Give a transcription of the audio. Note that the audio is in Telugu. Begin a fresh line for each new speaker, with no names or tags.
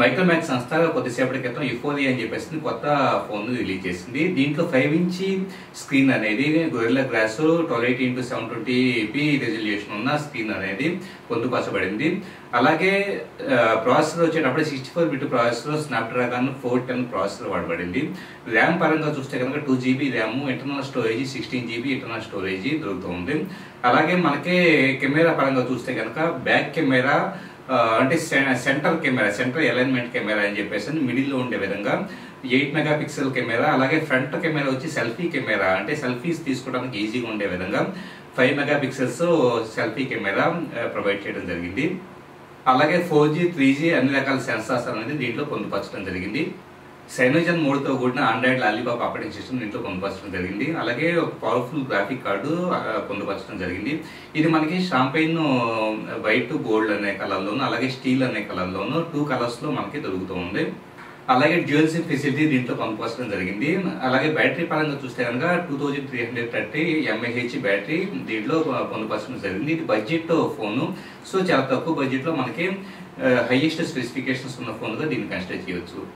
మైక్రోమాక్స్ సంస్థ కొద్దిసేపటి క్రితం ఇఫోరియా అని చెప్పేసి కొత్త ఫోన్ రిలీజ్ చేసింది. దీంట్లో ఫైవ్ ఇంచ్ స్క్రీన్ అనేది gorilla glass twelve eighty into seven twenty P resolution ఉన్న స్క్రీన్ అనేది పొందుపరచబడింది. అలాగే ప్రాసెసర్ వచ్చేటప్పుడు sixty four bit processor Snapdragon four ten processor వాడబడింది. RAM పరంగా చూస్తే కనుక two GB RAM internal storage sixteen GB internal storage దొరుకుతుంది అలాగే మనకి కెమెరా పరంగా చూస్తే కనుక బ్యాక్ కెమెరా అంటే centre camera centre alignment camera అని చెప్పేసి మిడిల్లో ఉండే విధంగా ఎయిట్ మెగా పిక్సెల్ కెమెరా అలాగే ఫ్రంట్ కెమెరా వచ్చి సెల్ఫీ కెమెరా అంటే సెల్ఫీస్ తీసుకోవడానికి ఈజీగా ఉండే విధంగా five mega pixels selfie camera provide చేయడం జరిగింది. అలాగే ఫోర్ జీ త్రీ జీ అన్ని రకాల సెన్సార్స్ అనేది దీంట్లో పొందుపరచడం జరిగింది. సైనోజన్ మోడ్తో కూడిన ఆండ్రాయిడ్ లాలీపాప్ ఆపరేటింగ్ సిస్టమ్ దీంట్లో పొందుపరచడం జరిగింది. అలాగే ఒక పవర్ఫుల్ గ్రాఫిక్ కార్డు పొందుపరచడం జరిగింది. ఇది మనకి షాంపైన్ వైట్ గోల్డ్ అనే కలర్లోను అలాగే స్టీల్ అనే కలర్లోను టూ కలర్స్లో మనకి దొరుకుతూ ఉంది. అలాగే డ్యూయల్ సిమ్ ఫెసిలిటీ దీంట్లో పొందుపరచడం జరిగింది. అలాగే బ్యాటరీ పరంగా చూస్తే కనుక two thousand three hundred thirty mAh battery దీంట్లో పొందుపరచడం జరిగింది. ఇది బడ్జెట్ ఫోను సో చాలా తక్కువ బడ్జెట్లో మనకి హైయెస్ట్ స్పెసిఫికేషన్స్ ఉన్న ఫోన్గా దీన్ని కన్సిడర్ చేయవచ్చు